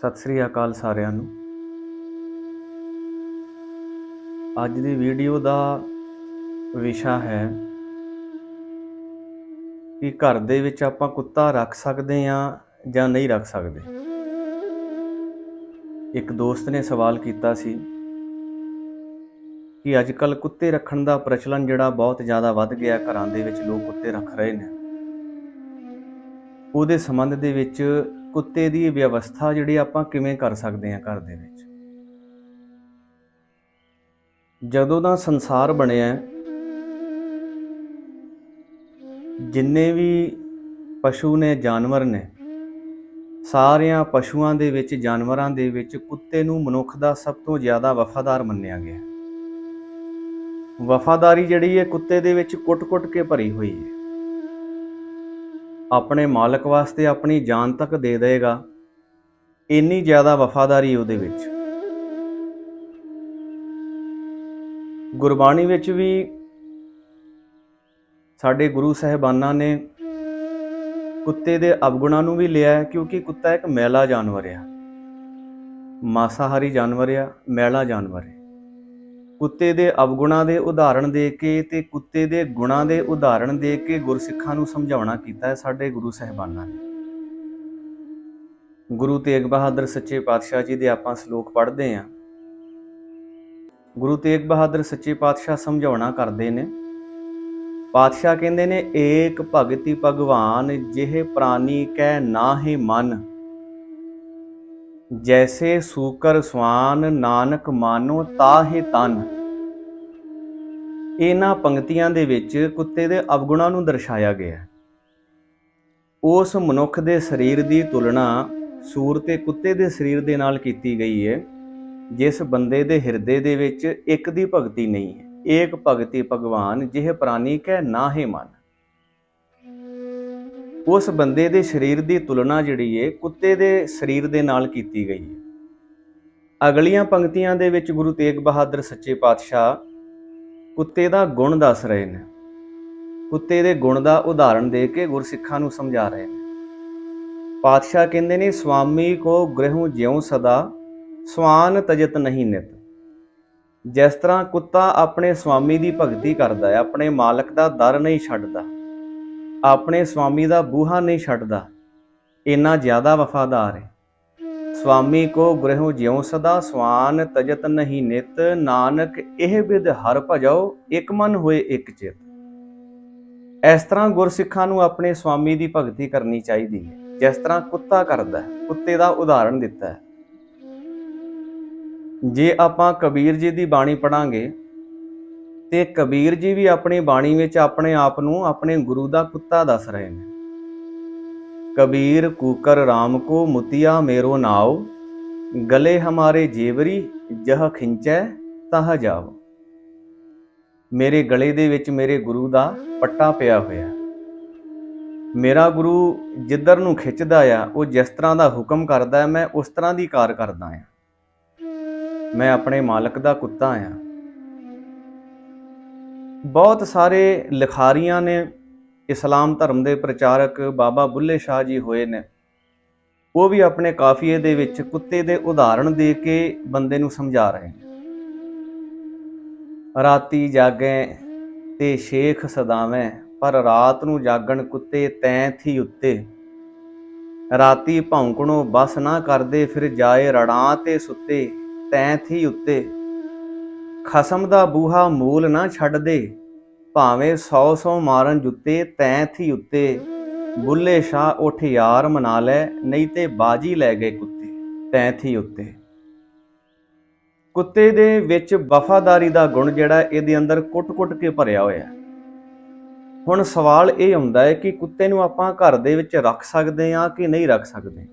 ਸਤਿ ਸ੍ਰੀ ਅਕਾਲ ਸਾਰਿਆਂ ਨੂੰ। ਅੱਜ ਦੀ ਵੀਡੀਓ ਦਾ ਵਿਸ਼ਾ ਹੈ ਕਿ ਘਰ ਦੇ ਵਿੱਚ ਆਪਾਂ ਕੁੱਤਾ ਰੱਖ ਸਕਦੇ ਹਾਂ ਜਾਂ ਨਹੀਂ ਰੱਖ ਸਕਦੇ। ਇੱਕ ਦੋਸਤ ਨੇ ਸਵਾਲ ਕੀਤਾ ਸੀ ਕਿ ਅੱਜ ਕੱਲ ਕੁੱਤੇ ਰੱਖਣ ਦਾ ਪ੍ਰਚਲਨ ਜਿਹੜਾ ਬਹੁਤ ਜ਼ਿਆਦਾ ਵੱਧ ਗਿਆ ਘਰਾਂ ਦੇ ਵਿੱਚ, ਲੋਕ ਕੁੱਤੇ ਰੱਖ ਰਹੇ ਨੇ। ਉਹਦੇ ਸੰਬੰਧ ਦੇ ਵਿੱਚ ਕੁੱਤੇ ਦੀ ਵਿਵਸਥਾ ਜਿਹੜੀ ਆਪਾਂ ਕਿਵੇਂ ਕਰ ਸਕਦੇ ਹਾਂ ਘਰ ਦੇ ਵਿੱਚ? ਜਦੋਂ ਦਾ ਸੰਸਾਰ ਬਣਿਆ ਜਿੰਨੇ ਵੀ ਪਸ਼ੂ ਨੇ, ਜਾਨਵਰ ਨੇ, ਸਾਰਿਆਂ ਪਸ਼ੂਆਂ ਦੇ ਵਿੱਚ, ਜਾਨਵਰਾਂ ਦੇ ਵਿੱਚ ਕੁੱਤੇ ਨੂੰ ਮਨੁੱਖ ਦਾ ਸਭ ਤੋਂ ਜ਼ਿਆਦਾ ਵਫਾਦਾਰ ਮੰਨਿਆ ਗਿਆ ਵਫਾਦਾਰੀ ਜਿਹੜੀ ਹੈ ਕੁੱਤੇ ਦੇ ਵਿੱਚ ਕੁੱਟ-ਕੁੱਟ ਕੇ ਭਰੀ ਹੋਈ ਹੈ। ਆਪਣੇ ਮਾਲਕ ਵਾਸਤੇ ਆਪਣੀ ਜਾਨ ਤੱਕ ਦੇ ਦੇਵੇਗਾ। ਇੰਨੀ ਜ਼ਿਆਦਾ ਵਫਾਦਾਰੀ ਉਹਦੇ ਵਿੱਚ। ਗੁਰਬਾਣੀ ਵਿੱਚ ਵੀ ਸਾਡੇ ਗੁਰੂ ਸਾਹਿਬਾਨਾਂ ਨੇ ਕੁੱਤੇ ਦੇ ਅਵਗੁਣਾਂ ਨੂੰ ਵੀ ਲਿਆ ਹੈ ਕਿਉਂਕਿ ਕੁੱਤਾ ਇੱਕ ਮੈਲਾ ਜਾਨਵਰ ਆ। ਮਾਸਾਹਾਰੀ ਜਾਨਵਰ ਆ, ਮੈਲਾ ਜਾਨਵਰ ਹੈ ਕੁੱਤੇ ਦੇ ਅਵਗੁਣਾਂ ਦੇ ਉਦਾਹਰਣ ਦੇ ਕੇ ਤੇ ਕੁੱਤੇ ਦੇ ਗੁਣਾਂ ਦੇ ਉਦਾਹਰਣ ਦੇ ਕੇ ਗੁਰਸਿੱਖਾਂ ਨੂੰ ਸਮਝਾਉਣਾ ਕੀਤਾ ਹੈ ਸਾਡੇ ਗੁਰੂ ਸਾਹਿਬਾਨਾਂ ਨੇ। ਗੁਰੂ ਤੇਗ ਬਹਾਦਰ ਸੱਚੇ ਪਾਤਸ਼ਾਹ ਜੀ ਦੇ ਆਪਾਂ ਸ਼ਲੋਕ ਪੜ੍ਹਦੇ ਆਂ ਗੁਰੂ ਤੇਗ ਬਹਾਦਰ ਸੱਚੇ ਪਾਤਸ਼ਾਹ ਸਮਝਾਉਣਾ ਕਰਦੇ ਨੇ। ਪਾਤਸ਼ਾਹ ਕਹਿੰਦੇ ਨੇ, ਏਕ ਭਗਤੀ ਭਗਵਾਨ, ਜਿਹ ਪ੍ਰਾਨੀ ਕੈ ਨਾਹੀ ਮਨ। ਜੈਸੇ ਸੂਕਰ ਸਵਾਨ ਨਾਨਕ ਮਾਨੋ ਤਾਹੇ ਤਨ। ਇਹਨਾਂ ਪੰਕਤੀਆਂ ਦੇ ਵਿੱਚ ਕੁੱਤੇ ਦੇ ਅਵਗੁਣਾਂ ਨੂੰ ਦਰਸਾਇਆ ਗਿਆ ਹੈ। ਉਸ ਮਨੁੱਖ ਦੇ ਸਰੀਰ ਦੀ ਤੁਲਨਾ ਸੂਰ ਤੇ ਕੁੱਤੇ ਦੇ ਸਰੀਰ ਦੇ ਨਾਲ ਕੀਤੀ ਗਈ ਹੈ, ਜਿਸ ਬੰਦੇ ਦੇ ਹਿਰਦੇ ਦੇ ਵਿੱਚ ਇੱਕ ਦੀ ਭਗਤੀ ਨਹੀਂ ਹੈ। ਏਕ ਭਗਤੀ ਭਗਵਾਨ, ਜਿਹ ਪ੍ਰਾਨੀ ਕੈ ਨਾਹੇ ਮਨ। ਉਸ ਬੰਦੇ ਦੇ ਸਰੀਰ ਦੀ ਤੁਲਨਾ ਜਿਹੜੀ ਏ, ਕੁੱਤੇ ਦੇ ਸਰੀਰ ਦੇ ਨਾਲ ਕੀਤੀ ਗਈ ਹੈ ਅਗਲੀਆਂ ਪੰਕਤੀਆਂ ਦੇ ਵਿੱਚ ਗੁਰੂ ਤੇਗ ਬਹਾਦਰ ਸੱਚੇ ਪਾਤਸ਼ਾਹ ਕੁੱਤੇ ਦਾ ਗੁਣ ਦੱਸ ਰਹੇ ਨੇ। ਕੁੱਤੇ ਦੇ ਗੁਣ ਦਾ ਉਦਾਹਰਣ ਦੇ ਕੇ ਗੁਰਸਿੱਖਾਂ ਨੂੰ ਸਮਝਾ ਰਹੇ ਨੇ। ਪਾਤਸ਼ਾਹ ਕਹਿੰਦੇ ਨੇ ਸੁਆਮੀ ਕੋ ਗ੍ਰਹਿਉ ਜਿਉ ਸਦਾ, ਸਵਾਨ ਤਜਤ ਨਹੀਂ ਨਿਤ। ਜਿਸ ਤਰ੍ਹਾਂ ਕੁੱਤਾ ਆਪਣੇ ਸੁਆਮੀ ਦੀ ਭਗਤੀ ਕਰਦਾ ਹੈ, ਆਪਣੇ ਮਾਲਕ ਦਾ ਦਰ ਨਹੀਂ ਛੱਡਦਾ। ਆਪਣੇ ਸਵਾਮੀ ਦਾ ਬੂਹਾ ਨਹੀਂ ਛੱਡਦਾ, ਇੰਨਾ ਜ਼ਿਆਦਾ ਵਫਾਦਾਰ ਹੈ। ਸਵਾਮੀ ਕੋ ਗ੍ਰਹਿਉ ਜਿਉ ਸਦਾ ਸਵਾਨ, ਤਜਤ ਨਹੀਂ ਨਿਤ, ਨਾਨਕ ਇਹ ਵਿਦ ਹਰ ਭਜਓ ਇੱਕ ਮਨ ਹੋਏ ਇੱਕ ਚਿਤ। ਇਸ ਤਰ੍ਹਾਂ ਗੁਰਸਿੱਖਾਂ ਨੂੰ ਆਪਣੇ ਸਵਾਮੀ ਦੀ ਭਗਤੀ ਕਰਨੀ ਚਾਹੀਦੀ ਹੈ। ਜਿਸ ਤਰ੍ਹਾਂ ਕੁੱਤਾ ਕਰਦਾ ਹੈ, ਕੁੱਤੇ ਦਾ ਉਦਾਹਰਣ ਦਿੱਤਾ ਹੈ। ਜੇ ਆਪਾਂ ਕਬੀਰ ਜੀ ਦੀ ਬਾਣੀ ਪੜਾਂਗੇ ਤੇ ਕਬੀਰ ਜੀ ਵੀ ਆਪਣੀ ਬਾਣੀ ਵਿੱਚ ਆਪਣੇ ਆਪ ਨੂੰ ਆਪਣੇ ਗੁਰੂ ਦਾ ਕੁੱਤਾ ਦੱਸ ਰਹੇ ਨੇ। ਕਬੀਰ ਕੂਕਰ RAM ਕੋ ਮੁਤਿਆ ਮੇਰੋ ਨਾਉ, ਗਲੇ ਹਮਾਰੇ ਜੇਵਰੀ ਜਹ ਖਿੰਚੈ ਤਹ ਜਾਵ। ਮੇਰੇ ਗਲੇ ਦੇ ਵਿੱਚ ਮੇਰੇ ਗੁਰੂ ਦਾ ਪੱਟਾ ਪਿਆ ਹੋਇਆ। ਮੇਰਾ ਗੁਰੂ ਜਿੱਧਰ ਨੂੰ ਖਿੱਚਦਾ ਆ, ਉਹ ਜਿਸ ਤਰ੍ਹਾਂ ਦਾ ਹੁਕਮ ਕਰਦਾ ਮੈਂ ਉਸ ਤਰ੍ਹਾਂ ਦੀ ਕਾਰ ਕਰਦਾ ਆ। ਮੈਂ ਆਪਣੇ ਮਾਲਕ ਦਾ ਕੁੱਤਾ ਆ। ਬਹੁਤ ਸਾਰੇ ਲਿਖਾਰੀਆਂ ਨੇ ਇਸਲਾਮ ਧਰਮ ਦੇ ਪ੍ਰਚਾਰਕ ਬਾਬਾ ਬੁੱਲੇ ਸ਼ਾਹ ਜੀ ਹੋਏ ਨੇ। ਉਹ ਵੀ ਆਪਣੇ ਕਾਫੀਏ ਦੇ ਵਿੱਚ ਕੁੱਤੇ ਦੇ ਉਦਾਹਰਣ ਦੇ ਕੇ ਬੰਦੇ ਨੂੰ ਸਮਝਾ ਰਹੇ ਨੇ। ਰਾਤੀ ਜਾਗੈ ਤੇ ਸ਼ੇਖ ਸਦਾਵੇਂ, ਪਰ ਰਾਤ ਨੂੰ ਜਾਗਣ ਕੁੱਤੇ ਤੈਂ ਥੀ ਉੱਤੇ। ਰਾਤੀ ਭੌਂਕਣੋ ਬਸ ਨਾ ਕਰਦੇ, ਫਿਰ ਜਾਏ ਰੜਾਂ ਤੇ ਸੁੱਤੇ ਤੈਂ ਥੀ ਉੱਤੇ। ਖਸਮ ਦਾ ਬੂਹਾ ਮੂਲ ਨਾ ਛੱਡ ਦੇ। ਭਾਵੇਂ ਸੌ ਸੌ ਮਾਰਨ ਜੁੱਤੇ ਤੈਂ ਥੀ ਉੱਤੇ। ਬੁੱਲੇ ਸ਼ਾਹ ਉਠ ਯਾਰ ਮਨਾ ਲੈ, ਨਹੀਂ ਤੇ ਬਾਜੀ ਲੈ ਗਏ ਕੁੱਤੇ, ਤੈਂ ਥੀ ਉੱਤੇ। ਕੁੱਤੇ ਦੇ ਵਿੱਚ ਵਫਾਦਾਰੀ ਦਾ ਗੁਣ ਜਿਹੜਾ ਇਹਦੇ ਅੰਦਰ ਕੁੱਟ-ਕੁੱਟ ਕੇ ਭਰਿਆ ਹੋਇਆ। ਹੁਣ ਸਵਾਲ ਇਹ ਹੁੰਦਾ ਹੈ ਕਿ ਕੁੱਤੇ ਨੂੰ ਆਪਾਂ ਘਰ ਦੇ ਵਿੱਚ ਰੱਖ ਸਕਦੇ ਹਾਂ ਕਿ ਨਹੀਂ ਰੱਖ ਸਕਦੇ?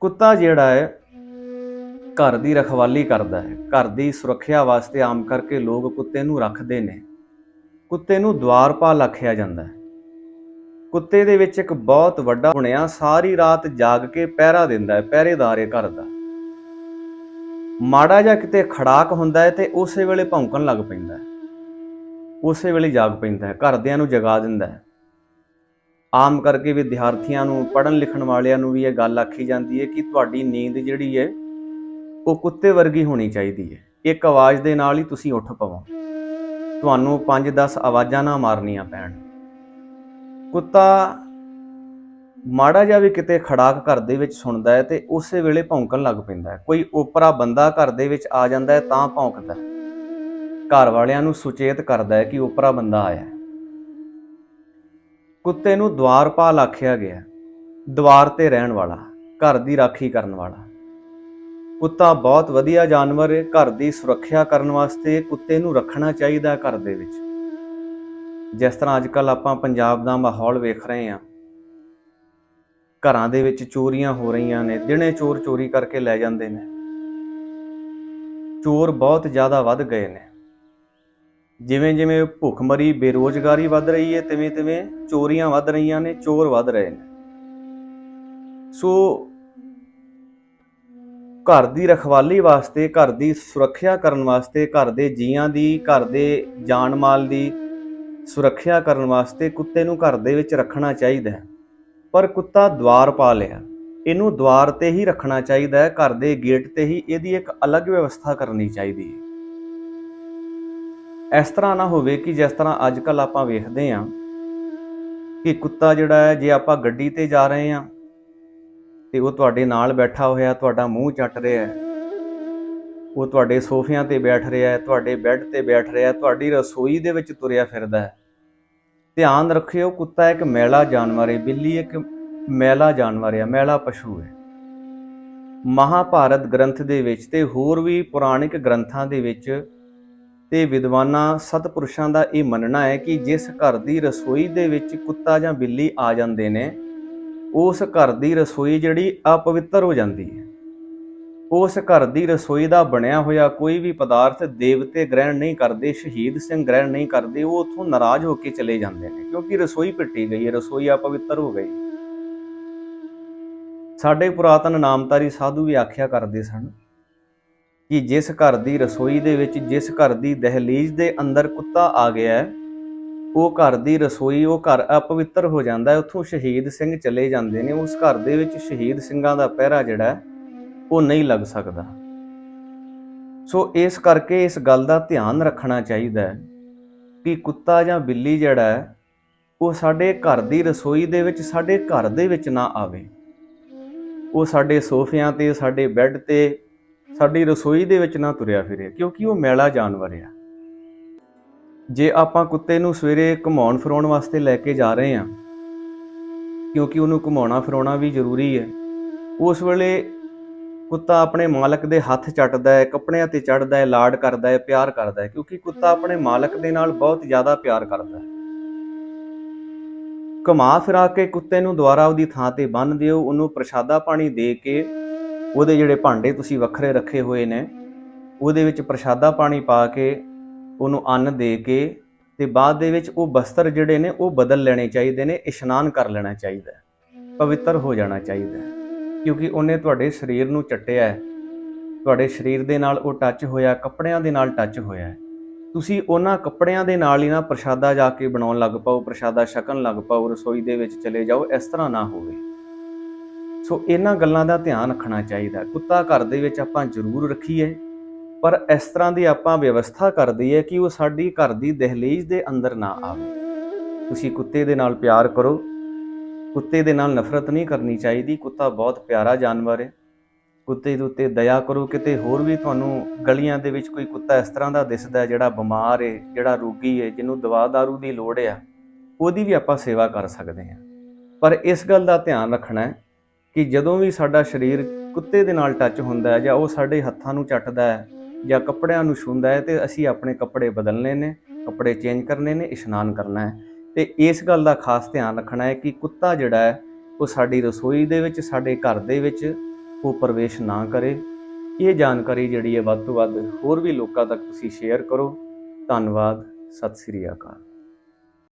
ਕੁੱਤਾ ਜਿਹੜਾ ਹੈ ਘਰ ਦੀ ਰਖਵਾਲੀ ਕਰਦਾ ਹੈ। ਘਰ ਦੀ ਸੁਰੱਖਿਆ ਵਾਸਤੇ ਆਮ ਕਰਕੇ ਲੋਕ ਕੁੱਤੇ ਨੂੰ ਰੱਖਦੇ ਨੇ। ਕੁੱਤੇ ਨੂੰ ਦਵਾਰਪਾਲ ਆਖਿਆ ਜਾਂਦਾ ਹੈ। ਕੁੱਤੇ ਦੇ ਵਿੱਚ ਇੱਕ ਬਹੁਤ ਵੱਡਾ ਗੁਣਿਆ ਸਾਰੀ ਰਾਤ ਜਾਗ ਕੇ ਪਹਿਰਾ ਦਿੰਦਾ ਹੈ, ਪਹਿਰੇਦਾਰ ਹੈ। ਘਰ ਦਾ ਮਾੜਾ ਜਿਹਾ ਕਿਤੇ ਖੜਾਕ ਹੁੰਦਾ ਹੈ ਤੇ ਉਸੇ ਵੇਲੇ ਭੌਂਕਣ ਲੱਗ ਪੈਂਦਾ ਹੈ। ਉਸੇ ਵੇਲੇ ਜਾਗ ਪੈਂਦਾ ਹੈ, ਘਰਦਿਆਂ ਨੂੰ ਜਗਾ ਦਿੰਦਾ ਹੈ। ਆਮ ਕਰਕੇ ਵਿਦਿਆਰਥੀਆਂ ਨੂੰ, ਪੜ੍ਹਨ ਲਿਖਣ ਵਾਲਿਆਂ ਨੂੰ ਵੀ ਇਹ ਗੱਲ ਆਖੀ ਜਾਂਦੀ ਹੈ ਕਿ ਤੁਹਾਡੀ ਨੀਂਦ ਜਿਹੜੀ ਹੈ ਉਹ ਕੁੱਤੇ ਵਰਗੀ ਹੋਣੀ ਚਾਹੀਦੀ ਹੈ। ਇੱਕ ਆਵਾਜ਼ ਦੇ ਨਾਲ ਹੀ ਤੁਸੀਂ ਉੱਠ ਪਵੋ। ਤੁਹਾਨੂੰ 5-10 ਆਵਾਜ਼ਾਂ ਨਾ ਮਾਰਨੀਆਂ ਪੈਣ। ਕੁੱਤਾ ਮਾੜਾ ਜਿਹਾ ਵੀ ਕਿਤੇ ਖੜਾਕ ਘਰ ਦੇ ਵਿੱਚ ਸੁਣਦਾ ਹੈ ਤੇ ਉਸੇ ਵੇਲੇ ਭੌਂਕਣ ਲੱਗ ਪੈਂਦਾ ਹੈ। ਕੋਈ ਓਪਰਾ ਬੰਦਾ ਘਰ ਦੇ ਵਿੱਚ ਆ ਜਾਂਦਾ ਹੈ ਤਾਂ ਭੌਂਕਦਾ ਹੈ। ਘਰ ਵਾਲਿਆਂ ਨੂੰ ਸੁਚੇਤ ਕਰਦਾ ਹੈ ਕਿ ਓਪਰਾ ਬੰਦਾ ਆਇਆ ਹੈ। ਕੁੱਤੇ ਨੂੰ ਦਵਾਰਪਾਲ ਆਖਿਆ ਗਿਆ ਦਵਾਰ ਤੇ ਰਹਿਣ ਵਾਲਾ, ਘਰ ਦੀ ਰਾਖੀ ਕਰਨ ਵਾਲਾ। ਕੁੱਤਾ ਬਹੁਤ ਵਧੀਆ ਜਾਨਵਰ ਹੈ, ਘਰ ਦੀ ਸੁਰੱਖਿਆ ਕਰਨ ਵਾਸਤੇ ਕੁੱਤੇ ਨੂੰ ਰੱਖਣਾ ਚਾਹੀਦਾ ਘਰ ਦੇ ਵਿੱਚ। ਜਿਸ ਤਰ੍ਹਾਂ ਅੱਜ ਅੱਜਕੱਲ ਆਪਾਂ ਪੰਜਾਬ ਦਾ ਮਾਹੌਲ ਵੇਖ ਰਹੇ ਹਾਂ। ਘਰਾਂ ਦੇ ਵਿੱਚ ਚੋਰੀਆਂ ਹੋ ਰਹੀਆਂ ਨੇ, ਦਿਨੇ ਚੋਰ ਚੋਰੀ ਕਰਕੇ ਲੈ ਜਾਂਦੇ ਨੇ। ਚੋਰ ਬਹੁਤ ਜ਼ਿਆਦਾ ਵੱਧ ਗਏ ਨੇ। ਜਿਵੇਂ ਜਿਵੇਂ ਭੁੱਖਮਰੀ ਬੇਰੋਜ਼ਗਾਰੀ ਵੱਧ ਰਹੀ ਹੈ ਤਿਵੇਂ ਤਿਵੇਂ ਚੋਰੀਆਂ ਵੱਧ ਰਹੀਆਂ ਨੇ, ਚੋਰ ਵੱਧ ਰਹੇ ਨੇ। ਸੋ ਘਰ ਦੀ ਰਖਵਾਲੀ ਵਾਸਤੇ, ਘਰ ਦੀ ਸੁਰੱਖਿਆ ਕਰਨ ਵਾਸਤੇ, ਘਰ ਦੇ ਜੀਆਂ ਦੀ, ਘਰ ਦੇ ਜਾਨ ਮਾਲ ਦੀ ਸੁਰੱਖਿਆ ਕਰਨ ਵਾਸਤੇ ਕੁੱਤੇ ਨੂੰ ਘਰ ਦੇ ਵਿੱਚ ਰੱਖਣਾ ਚਾਹੀਦਾ ਹੈ। ਪਰ ਕੁੱਤਾ ਦਵਾਰ ਪਾ ਲਿਆ। ਇਹਨੂੰ ਦਵਾਰ ਤੇ ਹੀ ਰੱਖਣਾ ਚਾਹੀਦਾ ਹੈ। ਘਰ ਦੇ ਗੇਟ ਤੇ ਹੀ ਇਹਦੀ ਇੱਕ ਅਲੱਗ ਵਿਵਸਥਾ ਕਰਨੀ ਚਾਹੀਦੀ ਹੈ। ਇਸ ਤਰ੍ਹਾਂ ਨਾ ਹੋਵੇ ਕਿ ਜਿਸ ਤਰ੍ਹਾਂ ਅੱਜ ਕੱਲ ਆਪਾਂ ਵੇਖਦੇ ਹਾਂ ਕਿ ਕੁੱਤਾ ਜਿਹੜਾ ਹੈ, ਜੇ ਆਪਾਂ ਗੱਡੀ ਤੇ ਜਾ ਰਹੇ ਹਾਂ ਤੇ ਉਹ ਤੁਹਾਡੇ ਨਾਲ ਬੈਠਾ ਹੋਇਆ, ਤੁਹਾਡਾ ਮੂੰਹ ਚੱਟ ਰਿਹਾ ਹੈ। ਉਹ ਤੁਹਾਡੇ ਸੋਫਿਆਂ ਤੇ ਬੈਠ ਰਿਹਾ ਹੈ, ਤੁਹਾਡੇ ਬੈੱਡ ਤੇ ਬੈਠ ਰਿਹਾ ਹੈ, ਤੁਹਾਡੀ ਰਸੋਈ ਦੇ ਵਿੱਚ ਤੁਰਿਆ ਫਿਰਦਾ ਹੈ। ਧਿਆਨ ਰੱਖਿਓ, ਕੁੱਤਾ ਇੱਕ ਮੈਲਾ ਜਾਨਵਰ ਹੈ, ਬਿੱਲੀ ਇੱਕ ਮੈਲਾ ਜਾਨਵਰ ਹੈ, ਮੈਲਾ ਪਸ਼ੂ ਹੈ। ਮਹਾਭਾਰਤ ਗ੍ਰੰਥ ਦੇ ਵਿੱਚ ਤੇ ਹੋਰ ਵੀ ਪੁਰਾਣਿਕ ਗ੍ਰੰਥਾਂ ਦੇ ਵਿੱਚ ਤੇ ਵਿਦਵਾਨਾਂ, ਸਤਪੁਰਸ਼ਾਂ ਦਾ ਇਹ ਮੰਨਣਾ ਹੈ ਕਿ ਜਿਸ ਘਰ ਦੀ ਰਸੋਈ ਦੇ ਵਿੱਚ ਕੁੱਤਾ ਜਾਂ ਬਿੱਲੀ ਆ ਜਾਂਦੇ ਨੇ ਉਸ ਘਰ ਦੀ ਰਸੋਈ ਜਿਹੜੀ ਅਪਵਿੱਤਰ ਹੋ ਜਾਂਦੀ ਹੈ। ਉਸ ਘਰ ਦੀ ਰਸੋਈ ਦਾ ਬਣਿਆ ਹੋਇਆ ਕੋਈ ਵੀ ਪਦਾਰਥ ਦੇਵਤੇ ਗ੍ਰਹਿਣ ਨਹੀਂ ਕਰਦੇ, ਸ਼ਹੀਦ ਸਿੰਘ ਗ੍ਰਹਿਣ ਨਹੀਂ ਕਰਦੇ, ਉਹ ਉਥੋਂ ਨਾਰਾਜ਼ ਹੋ ਕੇ ਚਲੇ ਜਾਂਦੇ ਨੇ ਕਿਉਂਕਿ ਰਸੋਈ ਪਿੱਟੀ ਗਈ ਹੈ, ਰਸੋਈ ਅਪਵਿੱਤਰ ਹੋ ਗਈ। ਸਾਡੇ ਪੁਰਾਤਨ ਨਾਮਤਾਰੀ ਸਾਧੂ ਵੀ ਆਖਿਆ ਕਰਦੇ ਸਨ ਕਿ ਜਿਸ ਘਰ ਦੀ ਰਸੋਈ ਦੇ ਵਿੱਚ, ਜਿਸ ਘਰ ਦੀ ਦਹਲੀਜ਼ ਦੇ ਅੰਦਰ ਕੁੱਤਾ ਆ ਗਿਆ ਹੈ ਉਹ ਘਰ ਦੀ ਰਸੋਈ, ਉਹ ਘਰ ਅਪਵਿੱਤਰ ਹੋ ਜਾਂਦਾ ਹੈ, ਉੱਥੋਂ ਸ਼ਹੀਦ ਸਿੰਘ ਚਲੇ ਜਾਂਦੇ ਨੇ, ਉਸ ਘਰ ਦੇ ਵਿੱਚ ਸ਼ਹੀਦ ਸਿੰਘਾਂ ਦਾ ਪਹਿਰਾ ਜਿਹੜਾ ਉਹ ਨਹੀਂ ਲੱਗ ਸਕਦਾ। ਸੋ ਇਸ ਕਰਕੇ ਇਸ ਗੱਲ ਦਾ ਧਿਆਨ ਰੱਖਣਾ ਚਾਹੀਦਾ ਹੈ ਕਿ ਕੁੱਤਾ ਜਾਂ ਬਿੱਲੀ ਜਿਹੜਾ ਹੈ, ਉਹ ਸਾਡੇ ਘਰ ਦੀ ਰਸੋਈ ਦੇ ਵਿੱਚ, ਸਾਡੇ ਘਰ ਦੇ ਵਿੱਚ ਨਾ ਆਵੇ। ਉਹ ਸਾਡੇ ਸੋਫਿਆਂ ਤੇ, ਸਾਡੇ ਬੈੱਡ ਤੇ, ਸਾਡੀ ਰਸੋਈ ਦੇ ਵਿੱਚ ਨਾ ਤੁਰਿਆ ਫਿਰੇ, ਕਿਉਂਕਿ ਉਹ ਮੈਲਾ ਜਾਨਵਰ ਆ। ਜੇ ਆਪਾਂ ਕੁੱਤੇ ਨੂੰ ਸਵੇਰੇ ਘੁਮਾਉਣ ਫਿਰਾਉਣ ਵਾਸਤੇ ਲੈ ਕੇ ਜਾ ਰਹੇ ਹਾਂ, ਕਿਉਂਕਿ ਉਹਨੂੰ ਘੁਮਾਉਣਾ ਫਿਰਾਉਣਾ ਵੀ ਜ਼ਰੂਰੀ ਹੈ, ਉਸ ਵੇਲੇ ਕੁੱਤਾ ਆਪਣੇ ਮਾਲਕ ਦੇ ਹੱਥ ਚੱਟਦਾ ਹੈ, ਕੱਪੜਿਆਂ ਤੇ ਚੜਦਾ ਹੈ, ਲਾਡ ਕਰਦਾ ਹੈ, ਪਿਆਰ ਕਰਦਾ ਹੈ, ਕਿਉਂਕਿ ਕੁੱਤਾ ਆਪਣੇ ਮਾਲਕ ਦੇ ਨਾਲ ਬਹੁਤ ਜ਼ਿਆਦਾ ਪਿਆਰ ਕਰਦਾ ਹੈ। ਘੁਮਾ ਫਿਰਾ ਕੇ ਕੁੱਤੇ ਨੂੰ ਦੁਬਾਰਾ ਉਹਦੀ ਥਾਂ ਤੇ ਬੰਨ ਦਿਓ, ਉਹਨੂੰ ਪ੍ਰਸ਼ਾਦਾ ਪਾਣੀ ਦੇ ਕੇ ਉਹਦੇ ਜਿਹੜੇ ਭਾਂਡੇ ਤੁਸੀਂ ਵੱਖਰੇ ਰੱਖੇ ਹੋਏ ਨੇ, ਉਹਦੇ ਵਿੱਚ ਪ੍ਰਸ਼ਾਦਾ ਪਾਣੀ ਪਾ ਕੇ ਉਹਨੂੰ ਅੰਨ ਦੇ ਕੇ ਤੇ ਬਾਅਦ ਦੇ ਵਿੱਚ ਉਹ ਬਸਤਰ ਜਿਹੜੇ ਨੇ ਉਹ ਬਦਲ ਲੈਣੇ ਚਾਹੀਦੇ ਨੇ, ਇਸ਼ਨਾਨ ਕਰ ਲੈਣਾ ਚਾਹੀਦਾ ਪਵਿੱਤਰ ਹੋ ਜਾਣਾ ਚਾਹੀਦਾ ਕਿਉਂਕਿ ਉਹਨੇ ਤੁਹਾਡੇ ਸਰੀਰ ਨੂੰ ਚੱਟਿਆ ਹੈ, ਤੁਹਾਡੇ ਸਰੀਰ ਦੇ ਨਾਲ ਉਹ ਟੱਚ ਹੋਇਆ, ਕੱਪੜਿਆਂ ਦੇ ਨਾਲ ਟੱਚ ਹੋਇਆ ਤੁਸੀਂ ਉਹਨਾਂ ਕੱਪੜਿਆਂ ਦੇ ਨਾਲ ਹੀ ਨਾ ਪ੍ਰਸ਼ਾਦਾ ਜਾ ਕੇ ਬਣਾਉਣ ਲੱਗ ਪਾਓ, ਪ੍ਰਸ਼ਾਦਾ ਛਕਣ ਲੱਗ ਪਾਓ, ਰਸੋਈ ਦੇ ਵਿੱਚ ਚਲੇ ਜਾਓ, ਇਸ ਤਰ੍ਹਾਂ ਨਾ ਹੋਵੇ। ਸੋ ਇਹਨਾਂ ਗੱਲਾਂ ਦਾ ਧਿਆਨ ਰੱਖਣਾ ਚਾਹੀਦਾ ਕੁੱਤਾ ਘਰ ਦੇ ਵਿੱਚ ਆਪਾਂ ਜ਼ਰੂਰ ਰੱਖੀਏ। ਪਰ ਇਸ ਤਰ੍ਹਾਂ ਦੀ ਆਪਾਂ ਵਿਵਸਥਾ ਕਰ ਦਈਏ ਕਿ ਉਹ ਸਾਡੀ ਘਰ ਦੀ ਦਹਲੀਜ਼ ਦੇ ਅੰਦਰ ਨਾ ਆਵੇ। ਤੁਸੀਂ ਕੁੱਤੇ ਦੇ ਨਾਲ ਪਿਆਰ ਕਰੋ। ਕੁੱਤੇ ਦੇ ਨਾਲ ਨਫ਼ਰਤ ਨਹੀਂ ਕਰਨੀ ਚਾਹੀਦੀ। ਕੁੱਤਾ ਬਹੁਤ ਪਿਆਰਾ ਜਾਨਵਰ ਹੈ ਕੁੱਤੇ ਦੇ ਉੱਤੇ ਦਇਆ ਕਰੋ। ਕਿਤੇ ਹੋਰ ਵੀ ਤੁਹਾਨੂੰ ਗਲੀਆਂ ਦੇ ਵਿੱਚ ਕੋਈ ਕੁੱਤਾ ਇਸ ਤਰ੍ਹਾਂ ਦਾ ਦਿਸਦਾ ਜਿਹੜਾ ਬਿਮਾਰ ਹੈ ਜਿਹੜਾ ਰੋਗੀ ਹੈ ਜਿਹਨੂੰ ਦਵਾ ਦਾਰੂ ਦੀ ਲੋੜ ਆ, ਉਹਦੀ ਵੀ ਆਪਾਂ ਸੇਵਾ ਕਰ ਸਕਦੇ ਹਾਂ। ਪਰ ਇਸ ਗੱਲ ਦਾ ਧਿਆਨ ਰੱਖਣਾ ਹੈ ਕਿ ਜਦੋਂ ਵੀ ਸਾਡਾ ਸਰੀਰ ਕੁੱਤੇ ਦੇ ਨਾਲ ਟੱਚ ਹੁੰਦਾ ਹੈ ਜਾਂ ਉਹ ਸਾਡੇ ਹੱਥਾਂ ਨੂੰ ਚੱਟਦਾ ਹੈ ਜਾਂ ਕੱਪੜਿਆਂ ਨੂੰ ਛੂੰਦਾ ਹੈ ਤੇ ਅਸੀਂ ਆਪਣੇ ਕੱਪੜੇ ਬਦਲਨੇ ਨੇ, ਕੱਪੜੇ ਚੇਂਜ ਕਰਨੇ ਨੇ, ਇਸ਼ਨਾਨ ਕਰਨਾ ਹੈ। ਤੇ ਇਸ ਗੱਲ ਦਾ ਖਾਸ ਧਿਆਨ ਰੱਖਣਾ ਹੈ ਕਿ ਕੁੱਤਾ ਜਿਹੜਾ ਹੈ, ਉਹ ਸਾਡੀ ਰਸੋਈ ਦੇ ਵਿੱਚ, ਸਾਡੇ ਘਰ ਦੇ ਵਿੱਚ ਉਹ ਪ੍ਰਵੇਸ਼ ਨਾ ਕਰੇ। ਇਹ ਜਾਣਕਾਰੀ ਜਿਹੜੀ ਹੈ ਵੱਧ ਤੋਂ ਵੱਧ ਹੋਰ ਵੀ ਲੋਕਾਂ ਤੱਕ ਤੁਸੀਂ ਸ਼ੇਅਰ ਕਰੋ। ਧੰਨਵਾਦ। ਸਤਿ ਸ੍ਰੀ ਅਕਾਲ।